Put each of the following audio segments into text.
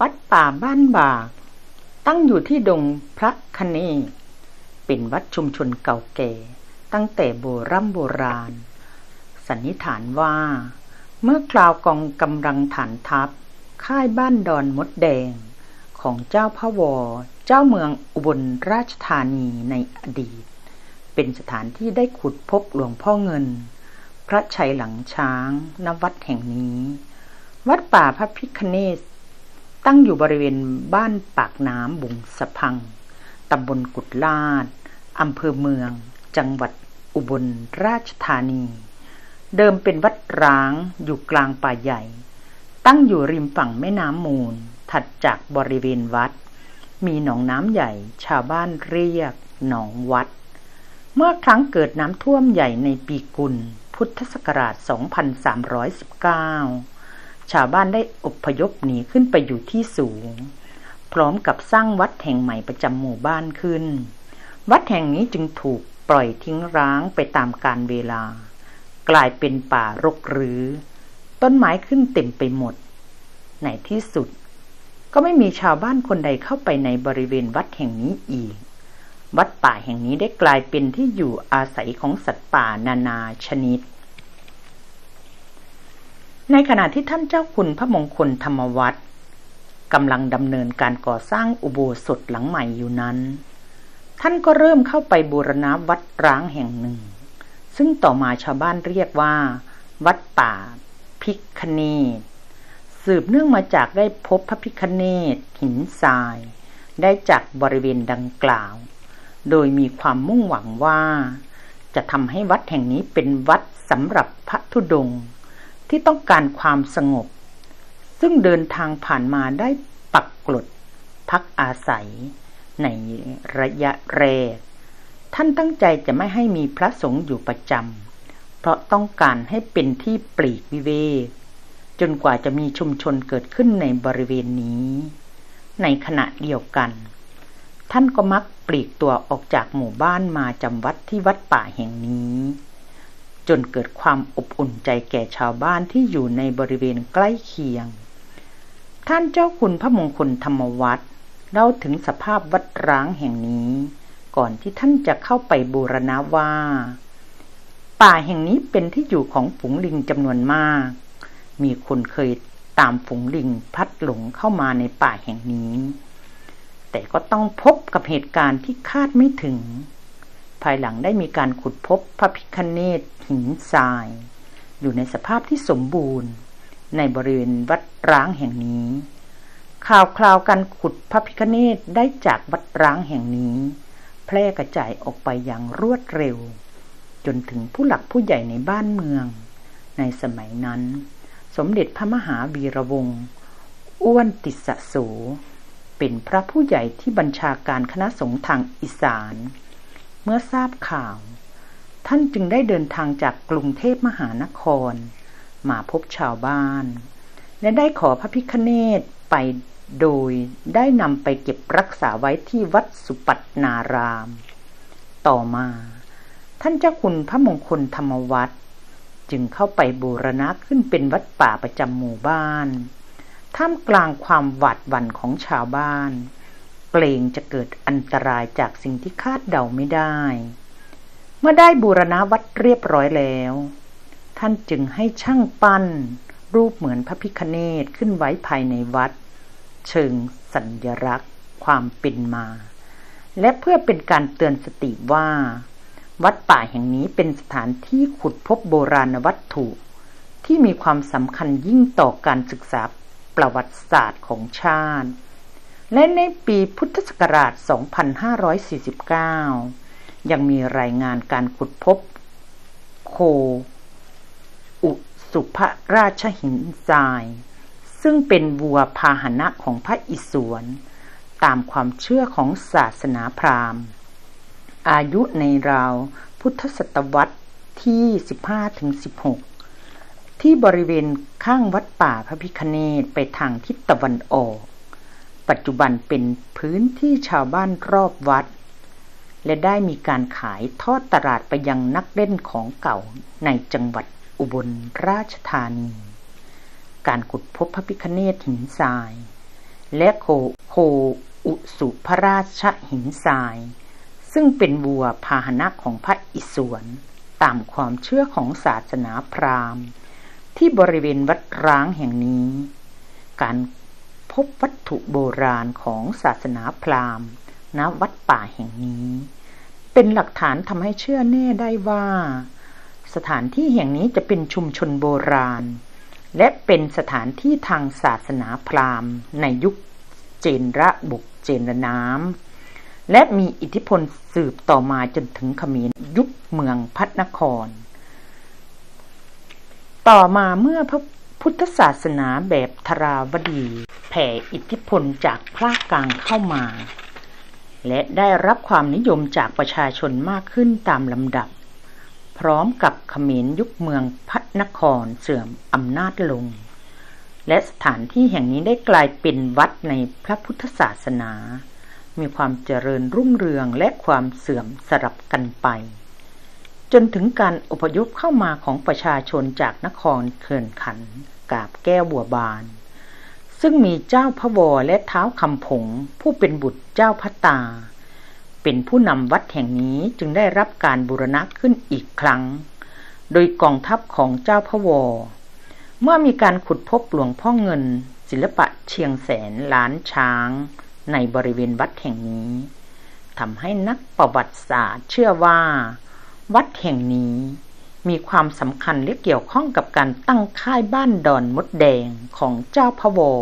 วัดป่าบ้านบาตั้งอยู่ที่ดงพระคเนเป็นวัดชุมชนเก่าแก่ ตั้งแต่โบรโบราณ สันนิษฐานว่า เมื่อคราวกองกำลังฐานทัพ ค่ายบ้านดอนมดแดง ของเจ้าพระวอเจ้าเมืองอุบลราชธานีในอดีต เป็นสถานที่ได้ขุดพบหลวงพ่อเงิน พระชัยหลังช้างณวัดแห่งนี้ วัดป่าพระพิคเนศ ตั้งอยู่บริเวณบ้านปากน้ำบุงสะพัง ตำบลกุดลาดอำเภอเมือง จังหวัดอุบลราชธานี เดิมเป็นวัดร้างอยู่กลางป่าใหญ่ ตั้งอยู่ริมฝั่งแม่น้ำมูล ถัดจากบริเวณวัด มีหนองน้ำใหญ่ ชาวบ้านเรียก หนองวัด เมื่อครั้งเกิดน้ำท่วมใหญ่ในปีกุล พุทธศักราช 2319 ชาวบ้านได้อพยพหนีขึ้นไปอยู่ที่สูง พร้อมกับสร้างวัดแห่งใหม่ประจำหมู่บ้านขึ้น วัดแห่งนี้จึงถูกปล่อยทิ้งร้างไปตามกาลเวลา กลายเป็นป่ารกรื้อ ต้นไม้ขึ้นเต็มไปหมด ในที่สุด ก็ไม่มีชาวบ้านคนใดเข้าไปในบริเวณวัดแห่งนี้อีก วัดป่าแห่งนี้ได้กลายเป็นที่อยู่อาศัยของสัตว์ป่านานาชนิด ในขณะที่ท่านเจ้าคุณพระมงคลธรรมวัตรกำลังดำเนินการก่อสร้างอุโบสถหลังใหม่อยู่นั้น ท่านก็เริ่มเข้าไปบูรณะวัดร้างแห่งหนึ่ง ซึ่งต่อมาชาวบ้านเรียกว่า วัดป่าพิคเนตสืบเนื่องมาจากได้พบพระพิคเนตหินทราย ได้จากบริเวณดังกล่าว โดยมีความมุ่งหวังว่า จะทำให้วัดแห่งนี้เป็นวัดสำหรับพระธุดงค์ ที่ต้องการความสงบ ซึ่งเดินทางผ่านมาได้ปักกลดพักอาศัย ในระยะแรก ท่านตั้งใจจะไม่ให้มีพระสงฆ์อยู่ประจำเพราะต้องการให้เป็นที่ปลีกวิเวกจนกว่าจะมีชุมชนเกิดขึ้นในบริเวณนี้ ในขณะเดียวกัน ท่านก็มักปลีกตัวออกจากหมู่บ้านมาจำวัดที่วัดป่าแห่งนี้ จนเกิดความอบอุ่นใจแก่ชาวบ้านที่อยู่ในบริเวณใกล้เคียง ท่านเจ้าคุณพระมงคลธรรมวัตรเล่าถึงสภาพวัดร้างแห่งนี้ ก่อนที่ท่านจะเข้าไปบูรณะว่า ป่าแห่งนี้เป็นที่อยู่ของฝูงลิงจำนวนมาก มีคนเคยตามฝูงลิงพัดหลงเข้ามาในป่าแห่งนี้ แต่ก็ต้องพบกับเหตุการณ์ที่คาดไม่ถึง ภายหลังได้มีการขุดพบพระพิคเนตหินทราย อยู่ในสภาพที่สมบูรณ์ ในบริเวณวัดร้างแห่งนี้ ข่าวคราวการขุดพระพิคเนตได้จากวัดร้างแห่งนี้ แพร่กระจายออกไปอย่างรวดเร็ว จนถึงผู้หลักผู้ใหญ่ในบ้านเมือง ในสมัยนั้น สมเด็จพระมหาวีระวงศ์อ้วนติสโสเป็นพระผู้ใหญ่ที่บัญชาการคณะสงฆ์ทางอีสาน เมื่อทราบข่าว ท่านจึงได้เดินทางจากกรุงเทพมหานคร มาพบชาวบ้าน และได้ขอพระพิคเนตไปโดยได้นำไปเก็บรักษาไว้ที่วัดสุปัตนาราม ต่อมา ท่านเจ้าคุณพระมงคลธรรมวัตรจึงเข้าไปบูรณะขึ้นเป็นวัดป่าประจำหมู่บ้าน ท่ามกลางความหวาดหวั่นของชาวบ้าน เกรงจะเกิดอันตรายจากสิ่งที่คาดเดาไม่ได้ เมื่อได้บูรณะวัดเรียบร้อยแล้ว ท่านจึงให้ช่างปั้น รูปเหมือนพระพิคเนตขึ้นไว้ภายในวัด เชิงสัญลักษณ์ ความเป็นมา และเพื่อเป็นการเตือนสติว่า วัดป่าแห่งนี้เป็นสถานที่ขุดพบโบราณวัตถุ ที่มีความสำคัญยิ่งต่อการศึกษาประวัติศาสตร์ของชาติ และในปีพุทธศักราช 2549 ยังมีรายงานการขุดพบ โค อุสุภราชหินทราย ซึ่งเป็นวัวพาหนะของพระอิศวร ตามความเชื่อของศาสนาพราหมณ์ อายุในราวพุทธศตวรรษที่ 15-16 ที่บริเวณข้างวัดป่าพระพิคเนตไปทางทิศตะวันออก ปัจจุบันเป็นพื้นที่ชาวบ้านรอบวัด และได้มีการขายทอดตลาดไปยังนักเล่นของเก่าในจังหวัดอุบลราชธานี การขุดพบพระพิคเนตหินทราย และโคโคอุสุพระราชหินทราย ซึ่งเป็นวัวพาหนะของพระอิศวรตามความเชื่อของศาสนาพราหมณ์ ที่บริเวณวัดร้างแห่งนี้ การ พบวัตถุโบราณของศาสนาพราหมณ์ณวัดป่าแห่งนี้ เป็นหลักฐานทำให้เชื่อแน่ได้ว่า สถานที่แห่งนี้จะเป็นชุมชนโบราณ และเป็นสถานที่ทางศาสนาพราหมณ์ ในยุคเจนระบุกเจนระน้ำและมีอิทธิพลสืบต่อมาจนถึงขมรยุคเมืองพัฒนคร ต่อมาเมื่อพระพุทธศาสนาแบบทราวดี ผ่อิทธิพลจากภาคกลางเข้ามา และได้รับความนิยมจากประชาชนมากขึ้นตามลำดับ พร้อมกับขมรยุคเมืองพัฒนครเสื่อมอำนาจลง และสถานที่แห่งนี้ได้กลายเป็นวัดในพระพุทธศาสนา มีความเจริญรุ่งเรืองและความเสื่อมสลับกันไป จนถึงการอพยพเข้ามาของประชาชนจากนครเขื่อนขันกาบแก้วบัวบาน ซึ่งมีเจ้าพระวรและเท้าคำผง ผู้เป็นบุตรเจ้าพระตา เป็นผู้นำวัดแห่งนี้จึงได้รับการบูรณะขึ้นอีกครั้ง โดยกองทัพของเจ้าพระวรเมื่อมีการขุดพบหลวงพ่อเงิน ศิลปะเชียงแสนล้านช้าง ในบริเวณวัดแห่งนี้ทำให้นักประวัติศาสตร์เชื่อว่า วัดแห่งนี้ มีความสำคัญและเกี่ยวข้องกับการตั้งค่ายบ้านดอนมดแดงของเจ้าพะวอ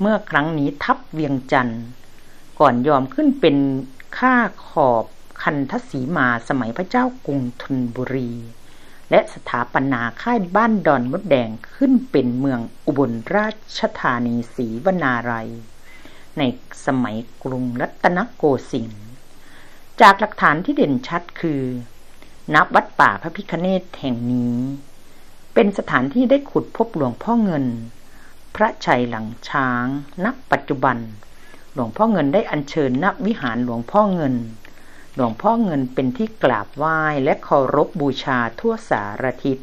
เมื่อครั้งนี้ทัพเวียงจันทร์ ก่อนยอมขึ้นเป็นข้าขอบคันทศีมาสมัยพระเจ้ากรุงธนบุรี และสถาปนาค่ายบ้านดอนมดแดงขึ้นเป็นเมืองอุบลราชธานีศรีวนารัยในสมัยกรุงรัตนโกสินทร์ จากหลักฐานที่เด่นชัดคือ นับวัดป่าพระพิคเนตแห่งนี้ เป็นสถานที่ได้ขุดพบหลวงพ่อเงิน พระชัยหลังช้าง นับปัจจุบัน หลวงพ่อเงินได้อัญเชิญนับวิหารหลวงพ่อเงิน หลวงพ่อเงินเป็นที่กราบไหว้และเคารพบบูชาทั่วสารทิศ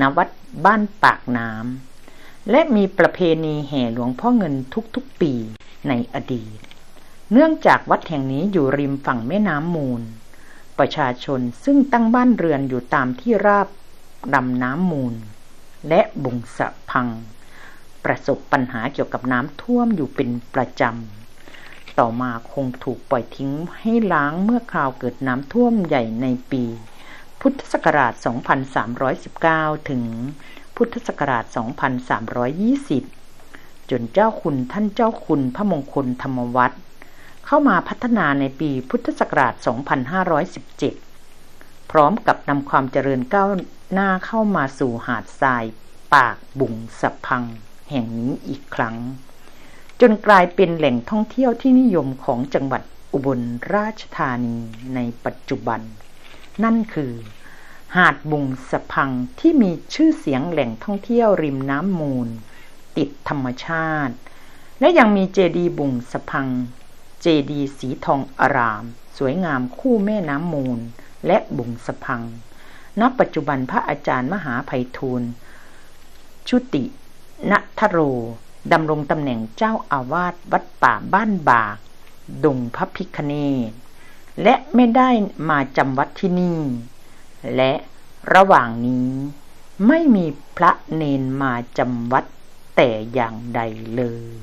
ณวัดบ้านปากน้ำและมีประเพณีแห่หลวงพ่อเงินทุกๆปีในอดีต เนื่องจากวัดแห่งนี้อยู่ริมฝั่งแม่น้ำมูล ประชาชนซึ่งตั้งบ้านเรือนอยู่ตามที่ราบดำน้ำมูล และบุงสะพัง ประสบปัญหาเกี่ยวกับน้ำท่วมอยู่เป็นประจำ ต่อมาคงถูกปล่อยทิ้งให้ล้างเมื่อคราวเกิดน้ำท่วมใหญ่ในปี พุทธศักราช 2319 ถึง พุทธศักราช 2320 จนเจ้าคุณท่านเจ้าคุณพระมงคลธรรมวัตร เข้ามาพัฒนาในปีพุทธศักราช 2517 พร้อมกับนำความเจริญก้าวหน้าเข้ามาสู่หาดทราย ปากบุงสะพัง แห่งนี้อีกครั้ง จนกลายเป็นแหล่งท่องเที่ยวที่นิยมของจังหวัดอุบลราชธานีในปัจจุบัน นั่นคือหาดบุงสะพังที่มีชื่อเสียงแหล่งท่องเที่ยวริมน้ำมูล ติดธรรมชาติ และยังมีเจดีบุงสะพัง เจดีสีทองอาราม สวยงามคู่แม่น้ำมูล และบุงสะพัง ณ ปัจจุบันพระอาจารย์มหาภัยทูลชุติณทโรดำรงตำแหน่งเจ้าอาวาสวัดป่าบ้านบาก ดงพระพิคเนตและไม่ได้มาจำวัดที่นี่ และระหว่างนี้ไม่มีพระเนนมาจำวัดแต่อย่างใดเลย